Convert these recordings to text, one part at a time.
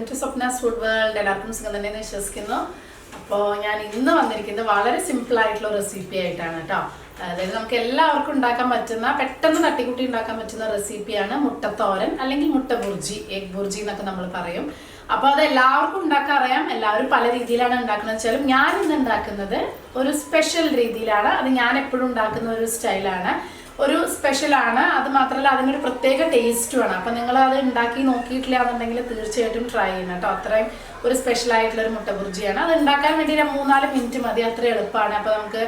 Welcome to Swapna's food world എല്ലാവർക്കും സുഖം തന്നെയെന്ന് വിശ്വസിക്കുന്നു. അപ്പോൾ ഞാൻ ഇന്ന് വന്നിരിക്കുന്നത് വളരെ സിമ്പിൾ ആയിട്ടുള്ള റെസിപ്പി ആയിട്ടാണ് കേട്ടോ. അതായത് നമുക്ക് എല്ലാവർക്കും ഉണ്ടാക്കാൻ പറ്റുന്ന പെട്ടെന്ന് തട്ടിക്കുട്ടി ഉണ്ടാക്കാൻ പറ്റുന്ന റെസിപ്പിയാണ് മുട്ടത്തോരൻ അല്ലെങ്കിൽ മുട്ട ബുർജി എഗ് ബുർജി എന്നൊക്കെ നമ്മൾ പറയും. അപ്പോൾ അത് എല്ലാവർക്കും ഉണ്ടാക്കാൻ അറിയാം. എല്ലാവരും പല രീതിയിലാണ് ഉണ്ടാക്കുന്നത്. വെച്ചാലും ഞാൻ ഇന്ന് ഉണ്ടാക്കുന്നത് ഒരു സ്പെഷ്യൽ രീതിയിലാണ്. അത് ഞാൻ എപ്പോഴും ഉണ്ടാക്കുന്ന ഒരു സ്റ്റൈലാണ് ഒരു സ്പെഷ്യലാണ് അത് മാത്രമല്ല അതിനൊരു പ്രത്യേക ടേസ്റ്റുമാണ് അപ്പം നിങ്ങൾ അത് ഉണ്ടാക്കി നോക്കിയിട്ടില്ല എന്നുണ്ടെങ്കിൽ തീർച്ചയായിട്ടും ട്രൈ ചെയ്യണം കേട്ടോ. അത്രയും ഒരു സ്പെഷ്യൽ ആയിട്ടുള്ള ഒരു മുട്ട ബുർജിയാണ് അത് ഉണ്ടാക്കാൻ വേണ്ടി മൂന്നാൽ മിനിറ്റ് മതി. അത്ര എളുപ്പമാണ്. അപ്പോൾ നമുക്ക്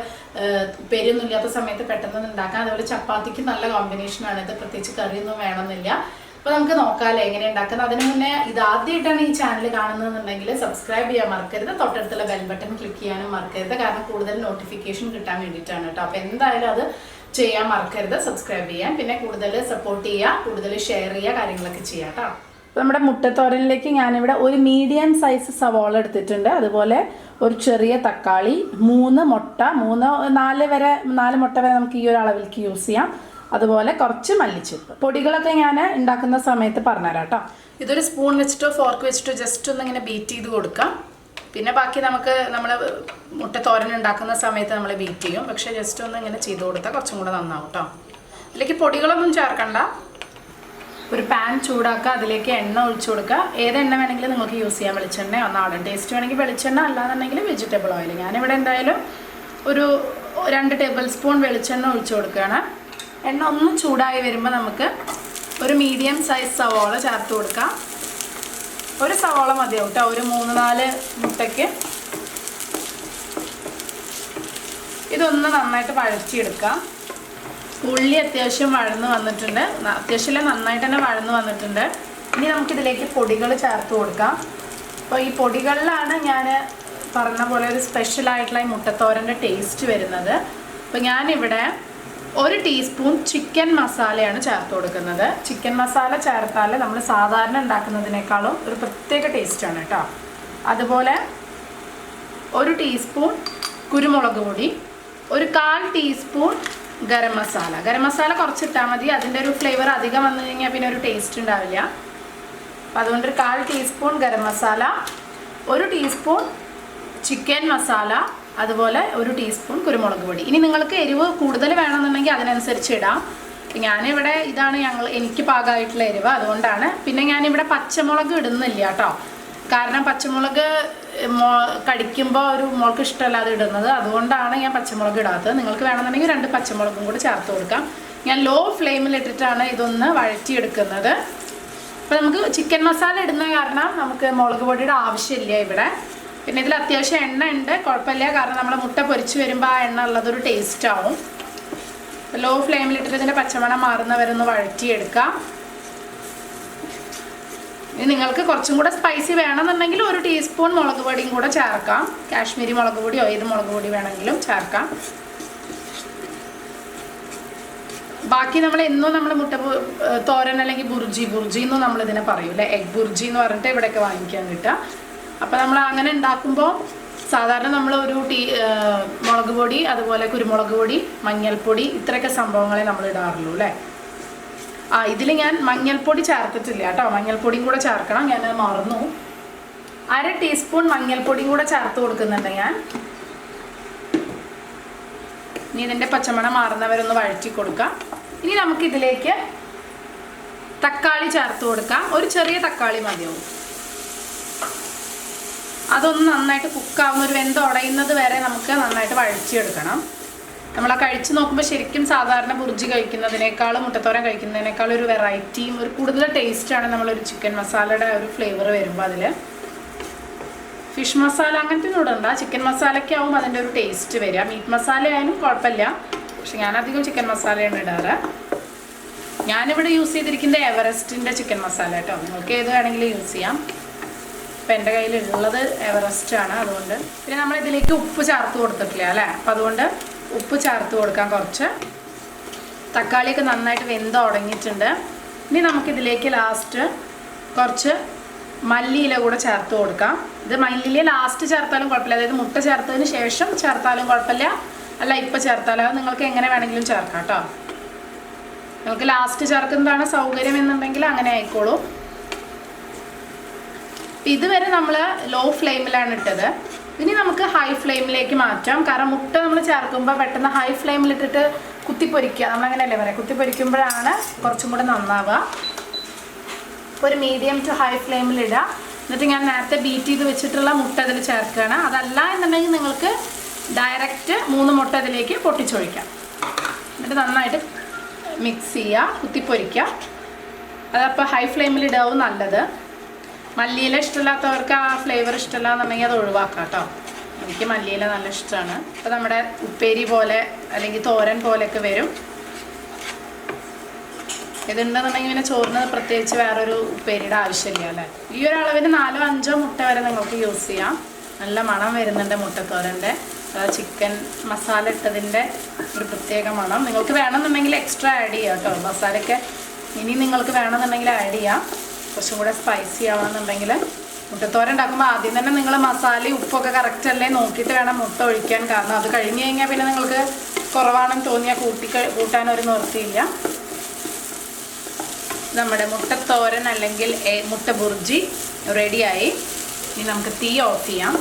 പെരിയൊന്നും ഇല്ലാത്ത സമയത്ത് പെട്ടെന്ന് ഉണ്ടാക്കാം. അതുപോലെ ചപ്പാത്തിക്ക് നല്ല കോമ്പിനേഷനാണ് ഇത് പ്രത്യേകിച്ച് കറിയൊന്നും വേണമെന്നില്ല. അപ്പോൾ നമുക്ക് നോക്കാമല്ലോ എങ്ങനെ ഉണ്ടാക്കുന്നത്. അതിന് മുന്നേ ഇത് ആദ്യമായിട്ടാണ് ഈ ചാനൽ കാണുന്നതെന്നുണ്ടെങ്കിൽ സബ്സ്ക്രൈബ് ചെയ്യാൻ മറക്കരുത്. തൊട്ടടുത്തുള്ള ബെൽ ബട്ടൺ ക്ലിക്ക് ചെയ്യാനും മറക്കരുത്. കാരണം കൂടുതൽ നോട്ടിഫിക്കേഷൻ കിട്ടാൻ വേണ്ടിയിട്ടാണ് കേട്ടോ. അപ്പോൾ എന്തായാലും അത് ചെയ്യാൻ മറക്കരുത്. സബ്സ്ക്രൈബ് ചെയ്യാൻ പിന്നെ കൂടുതൽ സപ്പോർട്ട് ചെയ്യുക കൂടുതൽ ഷെയർ ചെയ്യുക കാര്യങ്ങളൊക്കെ ചെയ്യാം കേട്ടോ. നമ്മുടെ മുട്ടത്തോരനിലേക്ക് ഞാനിവിടെ ഒരു മീഡിയം സൈസ് സവോള എടുത്തിട്ടുണ്ട്. അതുപോലെ ഒരു ചെറിയ തക്കാളി മൂന്ന് മുട്ട മൂന്ന് നാല് വരെ നാല് മുട്ട വരെ നമുക്ക് ഈ ഒരു അളവിലേക്ക് യൂസ് ചെയ്യാം. അതുപോലെ കുറച്ച് മല്ലിച്ചപ്പ്. പൊടികളൊക്കെ ഞാൻ ഉണ്ടാക്കുന്ന സമയത്ത് പറഞ്ഞുതരാം കേട്ടോ. ഇതൊരു സ്പൂൺ വെച്ചിട്ടോ ഫോർക്ക് വെച്ചിട്ടോ ജസ്റ്റ് ഒന്ന് ഇങ്ങനെ ബീറ്റ് ചെയ്ത് കൊടുക്കാം. പിന്നെ ബാക്കി നമുക്ക് നമ്മൾ മുട്ട തോരൻ ഉണ്ടാക്കുന്ന സമയത്ത് നമ്മൾ ബീറ്റ് ചെയ്യും. പക്ഷെ ജസ്റ്റ് ഒന്ന് ഇങ്ങനെ ചെയ്ത് കൊടുത്താൽ കുറച്ചും കൂടെ നന്നാവും കേട്ടോ അതിലേക്ക് പൊടികളൊന്നും ചേർക്കണ്ട. ഒരു പാൻ ചൂടാക്കുക അതിലേക്ക് എണ്ണ ഒഴിച്ചു കൊടുക്കുക ഏത് എണ്ണ വേണമെങ്കിലും നിങ്ങൾക്ക് യൂസ് ചെയ്യാൻ വെളിച്ചെണ്ണ നാടൻ ടേസ്റ്റ് വേണമെങ്കിൽ വെളിച്ചെണ്ണ അല്ലാന്നുണ്ടെങ്കിൽ വെജിറ്റബിൾ ഓയിൽ ഞാനിവിടെ എന്തായാലും ഒരു രണ്ട് ടേബിൾ സ്പൂൺ വെളിച്ചെണ്ണ ഒഴിച്ചു കൊടുക്കുകയാണ് എണ്ണ ഒന്ന് ചൂടായി വരുമ്പോൾ നമുക്ക് ഒരു മീഡിയം സൈസ് സവോള ചേർത്ത് കൊടുക്കാം. ഒരു സവാള മതിയാവും കേട്ടോ ഒരു മൂന്ന് നാല് മുട്ടയ്ക്ക് ഇതൊന്ന് നന്നായിട്ട് വഴറ്റിയെടുക്കാം. ഉള്ളി അത്യാവശ്യം വഴന്ന് വന്നിട്ടുണ്ട്. അത്യാവശ്യം നന്നായിട്ട് തന്നെ വഴന്ന് വന്നിട്ടുണ്ട്. ഇനി നമുക്കിതിലേക്ക് പൊടികൾ ചേർത്ത് കൊടുക്കാം. അപ്പോൾ ഈ പൊടികളിലാണ് ഞാൻ പറഞ്ഞ പോലെ ഒരു സ്പെഷ്യലായിട്ടുള്ള ഈ മുട്ടത്തോരന്റെ ടേസ്റ്റ് വരുന്നത്. അപ്പോൾ ഞാനിവിടെ ഒരു ടീസ്പൂൺ ചിക്കൻ മസാലയാണ് ചേർത്ത് കൊടുക്കുന്നത്. ചിക്കൻ മസാല ചേർത്താൽ നമ്മൾ സാധാരണ ഉണ്ടാക്കുന്നതിനേക്കാളും ഒരു പ്രത്യേക ടേസ്റ്റ് ആണ് കേട്ടോ അതുപോലെ ഒരു ടീസ്പൂൺ കുരുമുളക് പൊടി ഒരു കാൽ ടീസ്പൂൺ ഗരം മസാല ഗരം മസാല കുറച്ചിട്ടാൽ മതി. അതിന്റെ ഒരു ഫ്ലേവർ അധികം വന്നു കഴിഞ്ഞാൽ പിന്നെ ഒരു ടേസ്റ്റ് ഉണ്ടാവില്ല. അപ്പം അതുകൊണ്ട് ഒരു കാൽ ടീസ്പൂൺ ഗരം മസാല ഒരു ടീസ്പൂൺ ചിക്കൻ മസാല അതുപോലെ ഒരു ടീസ്പൂൺ കുരുമുളക് പൊടി. ഇനി നിങ്ങൾക്ക് എരിവ് കൂടുതൽ വേണമെന്നുണ്ടെങ്കിൽ അതിനനുസരിച്ച് ഇടാം. ഞാനിവിടെ ഇതാണ് ഞങ്ങൾ എനിക്ക് പാകമായിട്ടുള്ള എരിവ് അതുകൊണ്ടാണ്. പിന്നെ ഞാനിവിടെ പച്ചമുളക് ഇടുന്നില്ല കേട്ടോ. കാരണം പച്ചമുളക് കടിക്കുമ്പോൾ ഒരു മോൾക്ക് ഇഷ്ടമല്ലാതെ ഇടുന്നത്. അതുകൊണ്ടാണ് ഞാൻ പച്ചമുളക് ഇടാത്തത്. നിങ്ങൾക്ക് വേണമെന്നുണ്ടെങ്കിൽ രണ്ട് പച്ചമുളകും കൂടി ചേർത്ത് കൊടുക്കാം. ഞാൻ ലോ ഫ്ലെയിമിൽ ഇട്ടിട്ടാണ് ഇതൊന്ന് വഴറ്റിയെടുക്കുന്നത്. അപ്പോൾ നമുക്ക് ചിക്കൻ മസാല ഇടുന്ന കാരണം നമുക്ക് മുളക് പൊടിയുടെ ആവശ്യമില്ല ഇവിടെ. പിന്നെ ഇതിൽ അത്യാവശ്യം എണ്ണ ഉണ്ട്. കുഴപ്പമില്ല. കാരണം നമ്മൾ മുട്ട പൊരിച്ച് വരുമ്പോൾ ആ എണ്ണ ഉള്ളതൊരു ടേസ്റ്റ് ആവും. ലോ ഫ്ലെയിമിലിട്ടിട്ട് ഇതിന്റെ പച്ചമണം മാറുന്നവരൊന്ന് വഴറ്റിയെടുക്കാം. ഇനി നിങ്ങൾക്ക് കുറച്ചും കൂടെ സ്പൈസി വേണമെന്നുണ്ടെങ്കിൽ ഒരു ടീസ്പൂൺ മുളക് പൊടിയും കൂടെ ചേർക്കാം. കാശ്മീരി മുളക് പൊടിയോ ഏത് മുളക് പൊടി വേണമെങ്കിലും ചേർക്കാം. ബാക്കി നമ്മൾ എന്നും നമ്മൾ മുട്ട തോരൻ അല്ലെങ്കിൽ ബുർജി ബുർജി എന്നും നമ്മൾ ഇതിനെ എഗ് ബുർജി എന്ന് പറഞ്ഞിട്ട് ഇവിടെയൊക്കെ വാങ്ങിക്കാൻ കിട്ടുക. അപ്പോൾ നമ്മൾ അങ്ങനെ ഉണ്ടാക്കുമ്പോൾ സാധാരണ നമ്മൾ ഒരു ടീ മുളക് പൊടി അതുപോലെ കുരുമുളക് പൊടി മഞ്ഞൾപ്പൊടി ഇത്രയൊക്കെ സംഭവങ്ങളെ നമ്മൾ ഇടാറുള്ളൂ അല്ലേ? ആ ഇതിൽ ഞാൻ മഞ്ഞൾപ്പൊടി ചേർത്തിട്ടില്ല കേട്ടോ. മഞ്ഞൾപ്പൊടിയും കൂടെ ചേർക്കണം ഞാൻ മറന്നു. അര ടീസ്പൂൺ മഞ്ഞൾപ്പൊടിയും കൂടെ ചേർത്ത് കൊടുക്കുന്നുണ്ട് ഞാൻ. ഇനി ഇതിന്റെ പച്ചമണം മാറുന്നവരൊന്ന് വഴറ്റി കൊടുക്കാം. ഇനി നമുക്കിതിലേക്ക് തക്കാളി ചേർത്ത് കൊടുക്കാം. ഒരു ചെറിയ തക്കാളി മതിയാവും. അതൊന്ന് നന്നായിട്ട് കുക്കാവുന്ന ഒരു വെന്ത് ഉടയുന്നത് വരെ നമുക്ക് നന്നായിട്ട് വഴിച്ചെടുക്കണം നമ്മൾ ആ കഴിച്ച് നോക്കുമ്പോൾ ശരിക്കും സാധാരണ ബുർജി കഴിക്കുന്നതിനേക്കാളും മുട്ടത്തോരൻ കഴിക്കുന്നതിനേക്കാളും ഒരു വെറൈറ്റിയും ഒരു കൂടുതൽ ടേസ്റ്റാണ് നമ്മളൊരു ചിക്കൻ മസാലയുടെ ഒരു ഫ്ലേവർ വരുമ്പോൾ അതിൽ ഫിഷ് മസാല അങ്ങനത്തെ ഒന്നും ഇടണ്ട ചിക്കൻ മസാലയ്ക്കാവും അതിന്റെ ഒരു ടേസ്റ്റ് വരിക. മീറ്റ് മസാല ആയാലും കുഴപ്പമില്ല. പക്ഷെ ഞാനധികം ചിക്കൻ മസാലയാണ് ഇടാറ്. ഞാനിവിടെ യൂസ് ചെയ്തിരിക്കുന്നത് എവറസ്റ്റിന്റെ ചിക്കൻ മസാല കേട്ടോ. നിങ്ങൾക്ക് ഏത് വേണമെങ്കിലും യൂസ് ചെയ്യാം. ഇപ്പം എന്റെ കയ്യിലുള്ളത് എവറസ്റ്റ് ആണ് അതുകൊണ്ട്. പിന്നെ നമ്മൾ ഇതിലേക്ക് ഉപ്പ് ചേർത്ത് കൊടുത്തിട്ടില്ല അല്ലേ? അപ്പം അതുകൊണ്ട് ഉപ്പ് ചേർത്ത് കൊടുക്കാം കുറച്ച്. തക്കാളിയൊക്കെ നന്നായിട്ട് വെന്ത് ഉടങ്ങിയിട്ടുണ്ട് ഇനി നമുക്കിതിലേക്ക് ലാസ്റ്റ് കുറച്ച് മല്ലിയില കൂടെ ചേർത്ത് കൊടുക്കാം. ഇത് മല്ലിയില ലാസ്റ്റ് ചേർത്താലും കുഴപ്പമില്ല. അതായത് മുട്ട ചേർത്തതിന് ശേഷം ചേർത്താലും കുഴപ്പമില്ല. അല്ല ഇപ്പം ചേർത്താലും. അത് നിങ്ങൾക്ക് എങ്ങനെ വേണമെങ്കിലും ചേർക്കാം കേട്ടോ. നിങ്ങൾക്ക് ലാസ്റ്റ് ചേർക്കുന്നതാണ് സൗകര്യം എന്നുണ്ടെങ്കിൽ അങ്ങനെ ആയിക്കോളൂ. അപ്പം ഇതുവരെ നമ്മൾ ലോ ഫ്ലെയിമിലാണ് ഇട്ടത്. ഇനി നമുക്ക് ഹൈ ഫ്ലെയിമിലേക്ക് മാറ്റാം. കാരണം മുട്ട നമ്മൾ ചേർക്കുമ്പോൾ പെട്ടെന്ന് ഹൈ ഫ്ലെയിമിലിട്ടിട്ട് കുത്തിപ്പൊരിക്കുക. നമ്മളങ്ങനെയല്ലേ പറയാം? കുത്തിപ്പൊരിക്കുമ്പോഴാണ് കുറച്ചും കൂടെ നന്നാവുക. ഒരു മീഡിയം ടു ഹൈ ഫ്ലെയിമിലിടുക എന്നിട്ട് ഞാൻ നേരത്തെ ബീറ്റ് ചെയ്ത് വെച്ചിട്ടുള്ള മുട്ട അതിൽ ചേർക്കുകയാണ്. അതല്ല എന്നുണ്ടെങ്കിൽ നിങ്ങൾക്ക് ഡയറക്റ്റ് മൂന്ന് മുട്ട അതിലേക്ക് പൊട്ടിച്ചൊഴിക്കാം. എന്നിട്ട് നന്നായിട്ട് മിക്സ് ചെയ്യുക കുത്തിപ്പൊരിക്കുക. അതപ്പോൾ ഹൈ ഫ്ലെയിമിൽ ഇടാവും നല്ലത്. മല്ലിയില ഇഷ്ടമില്ലാത്തവർക്ക് ആ ഫ്ലേവർ ഇഷ്ടമില്ലാന്നുണ്ടെങ്കിൽ അത് ഒഴിവാക്കാം കേട്ടോ. എനിക്ക് മല്ലിയില നല്ല ഇഷ്ടമാണ്. അപ്പോൾ നമ്മുടെ ഉപ്പേരി പോലെ അല്ലെങ്കിൽ തോരൻ പോലെയൊക്കെ വരും. ഇതുണ്ടെന്നുണ്ടെങ്കിൽ പിന്നെ ചോറിന് പ്രത്യേകിച്ച് വേറൊരു ഉപ്പേരിയുടെ ആവശ്യമില്ല അല്ലേ? ഈ ഒരു അളവിന് നാലോ അഞ്ചോ മുട്ട വരെ നിങ്ങൾക്ക് യൂസ് ചെയ്യാം. നല്ല മണം വരുന്നുണ്ട് മുട്ടത്തോരന്റെ. ചിക്കൻ മസാല ഇട്ടതിന്റെ ഒരു പ്രത്യേക മണം. നിങ്ങൾക്ക് വേണമെന്നുണ്ടെങ്കിൽ എക്സ്ട്രാ ആഡ് ചെയ്യാം കേട്ടോ. മസാലയൊക്കെ ഇനി നിങ്ങൾക്ക് വേണമെന്നുണ്ടെങ്കിൽ ആഡ് ചെയ്യാം. കുറച്ചും കൂടെ സ്പൈസി ആവണമെന്നുണ്ടെങ്കിൽ മുട്ടത്തോര ഉണ്ടാക്കുമ്പോൾ ആദ്യം തന്നെ നിങ്ങൾ മസാലയും ഉപ്പൊക്കെ കറക്റ്റ് അല്ലേ നോക്കിയിട്ട് വേണം മുട്ട ഒഴിക്കാൻ. കാരണം അത് കഴിഞ്ഞ് കഴിഞ്ഞാൽ പിന്നെ നിങ്ങൾക്ക് കുറവാണെന്ന് തോന്നിയാൽ കൂട്ടി കൂട്ടാൻ ഒരു നിർത്തിയില്ല നമ്മുടെ മുട്ടത്തോരൻ അല്ലെങ്കിൽ മുട്ട ബുർജി റെഡിയായി ഇനി നമുക്ക് തീ ഓഫ് ചെയ്യാം.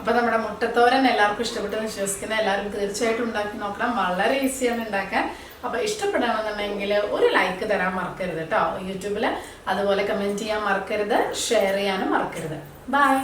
അപ്പോൾ നമ്മുടെ മുട്ടത്തോരൻ എല്ലാവർക്കും ഇഷ്ടപ്പെട്ടെന്ന് വിശ്വസിക്കുന്ന. എല്ലാവരും തീർച്ചയായിട്ടും ഉണ്ടാക്കി നോക്കണം. വളരെ ഈസിയാണ് ഉണ്ടാക്കാൻ. അപ്പൊ ഇഷ്ടപ്പെടണമെന്നുണ്ടെങ്കിൽ ഒരു ലൈക്ക് തരാൻ മറക്കരുത് കേട്ടോ യൂട്യൂബിൽ അതുപോലെ കമന്റ് ചെയ്യാൻ മറക്കരുത് ഷെയർ ചെയ്യാനും മറക്കരുത്. ബൈ